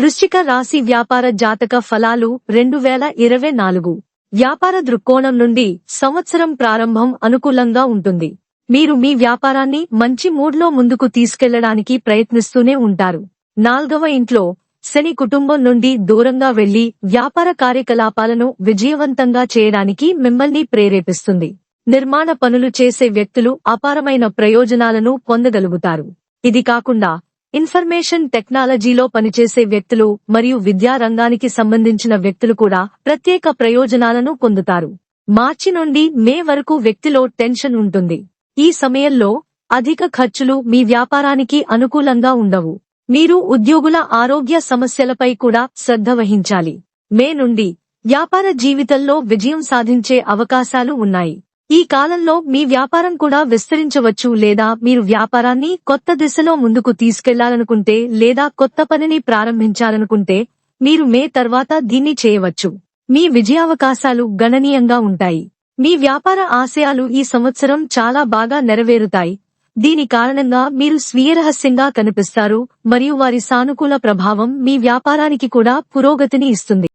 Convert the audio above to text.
వృశ్చిక రాశి వ్యాపార జాతక ఫలాలు రెండు వేల ఇరవై నాలుగు. వ్యాపార దృక్కోణం నుండి సంవత్సరం ప్రారంభం అనుకూలంగా ఉంటుంది. మీరు మీ వ్యాపారాన్ని మంచి మూడ్లో ముందుకు తీసుకెళ్ళడానికి ప్రయత్నిస్తూనే ఉంటారు. నాల్గవ ఇంట్లో శని కుటుంబం నుండి దూరంగా వెళ్ళి వ్యాపార కార్యకలాపాలను విజయవంతంగా చేయడానికి మిమ్మల్ని ప్రేరేపిస్తుంది. నిర్మాణ పనులు చేసే వ్యక్తులు అపారమైన ప్రయోజనాలను పొందగలుగుతారు. ఇది కాకుండా ఇన్ఫర్మేషన్ టెక్నాలజీలో పనిచేసే వ్యక్తులు మరియు విద్యా రంగానికి సంబంధించిన వ్యక్తులు కూడా ప్రత్యేక ప్రయోజనాలను పొందుతారు. మార్చి నుండి మే వరకు వ్యక్తిలో టెన్షన్ ఉంటుంది. ఈ సమయంలో అధిక ఖర్చులు మీ వ్యాపారానికి అనుకూలంగా ఉండవు. మీరు ఉద్యోగుల ఆరోగ్య సమస్యలపై కూడా శ్రద్ధ వహించాలి. మే నుండి వ్యాపార జీవితంలో విజయం సాధించే అవకాశాలు ఉన్నాయి. ఈ కాలంలో మీ వ్యాపారం కూడా విస్తరించవచ్చు లేదా మీరు వ్యాపారాన్ని కొత్త దిశలో ముందుకు తీసుకెళ్ళాలనుకుంటే లేదా కొత్త పనిని ప్రారంభించాలనుకుంటే మీరు మే తర్వాత దీన్ని చేయవచ్చు. మీ విజయావకాశాలు గణనీయంగా ఉంటాయి. మీ వ్యాపార ఆశయాలు ఈ సంవత్సరం చాలా బాగా నెరవేరుతాయి. దీని కారణంగా మీరు స్వీయ రహస్యంగా కనిపిస్తారు మరియు వారి సానుకూల ప్రభావం మీ వ్యాపారానికి కూడా పురోగతిని ఇస్తుంది.